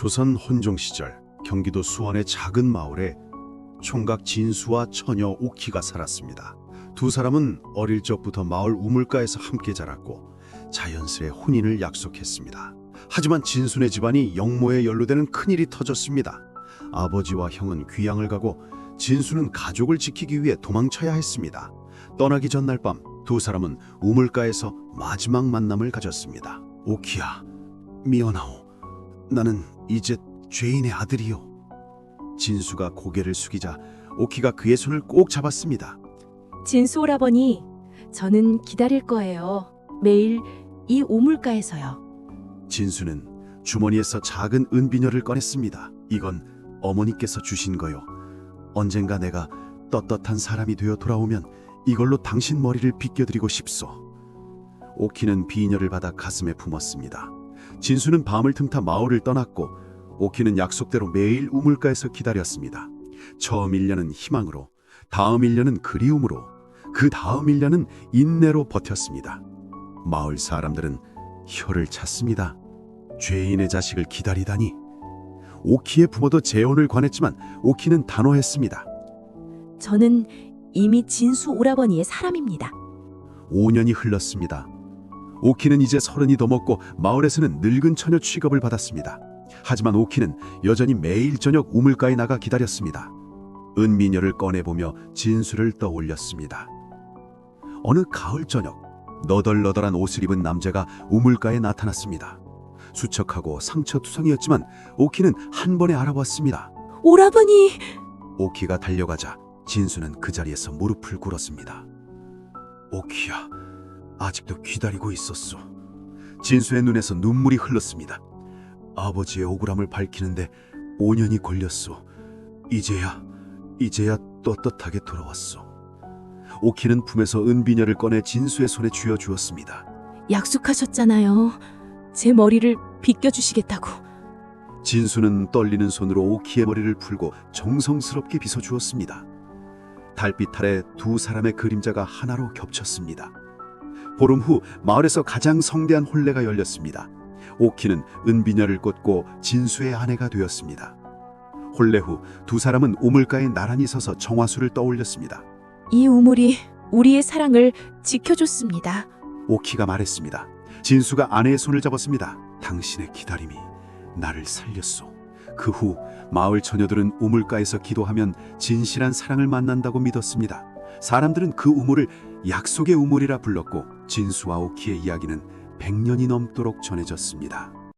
조선 혼종 시절 경기도 수원의 작은 마을에 총각 진수와 처녀 오키가 살았습니다. 두 사람은 어릴 적부터 마을 우물가에서 함께 자랐고 자연스레 혼인을 약속했습니다. 하지만 진순의 집안이 영모에 연루되는 큰일이 터졌습니다. 아버지와 형은 귀양을 가고 진수는 가족을 지키기 위해 도망쳐야 했습니다. 떠나기 전날 밤 두 사람은 우물가에서 마지막 만남을 가졌습니다. 오키야, 미안하오. 나는 이제 죄인의 아들이요. 진수가 고개를 숙이자 오키가 그의 손을 꼭 잡았습니다. 진수 오라버니, 저는 기다릴 거예요. 매일 이 오물가에서요. 진수는 주머니에서 작은 은비녀를 꺼냈습니다. 이건 어머니께서 주신 거요. 언젠가 내가 떳떳한 사람이 되어 돌아오면 이걸로 당신 머리를 빗겨드리고 싶소. 오키는 비녀를 받아 가슴에 품었습니다. 진수는 밤을 틈타 마을을 떠났고 오키는 약속대로 매일 우물가에서 기다렸습니다. 처음 1년은 희망으로, 다음 1년은 그리움으로, 그 다음 1년은 인내로 버텼습니다. 마을 사람들은 혀를 찼습니다. 죄인의 자식을 기다리다니. 오키의 부모도 재혼을 권했지만 오키는 단호했습니다. 저는 이미 진수 오라버니의 사람입니다. 5년이 흘렀습니다. 오키는 이제 서른이 넘었고 마을에서는 늙은 처녀 취급을 받았습니다. 하지만 오키는 여전히 매일 저녁 우물가에 나가 기다렸습니다. 은미녀를 꺼내보며 진수를 떠올렸습니다. 어느 가을 저녁 너덜너덜한 옷을 입은 남자가 우물가에 나타났습니다. 수척하고 상처투성이었지만 오키는 한 번에 알아봤습니다. 오라버니! 오키가 달려가자 진수는 그 자리에서 무릎을 꿇었습니다. 오키야, 아직도 기다리고 있었소. 진수의 눈에서 눈물이 흘렀습니다. 아버지의 억울함을 밝히는데 5년이 걸렸소. 이제야, 이제야 떳떳하게 돌아왔소. 오키는 품에서 은비녀를 꺼내 진수의 손에 쥐어 주었습니다. 약속하셨잖아요. 제 머리를 빗겨주시겠다고. 진수는 떨리는 손으로 오키의 머리를 풀고 정성스럽게 빗어 주었습니다. 달빛 아래 두 사람의 그림자가 하나로 겹쳤습니다. 보름 후 마을에서 가장 성대한 혼례가 열렸습니다. 오키는 은비녀를 꽂고 진수의 아내가 되었습니다. 혼례 후 두 사람은 우물가에 나란히 서서 정화수를 떠올렸습니다. 이 우물이 우리의 사랑을 지켜줬습니다. 오키가 말했습니다. 진수가 아내의 손을 잡았습니다. 당신의 기다림이 나를 살렸소. 그 후 마을 처녀들은 우물가에서 기도하면 진실한 사랑을 만난다고 믿었습니다. 사람들은 그 우물을 약속의 우물이라 불렀고 진수와 오키의 이야기는 100년이 넘도록 전해졌습니다.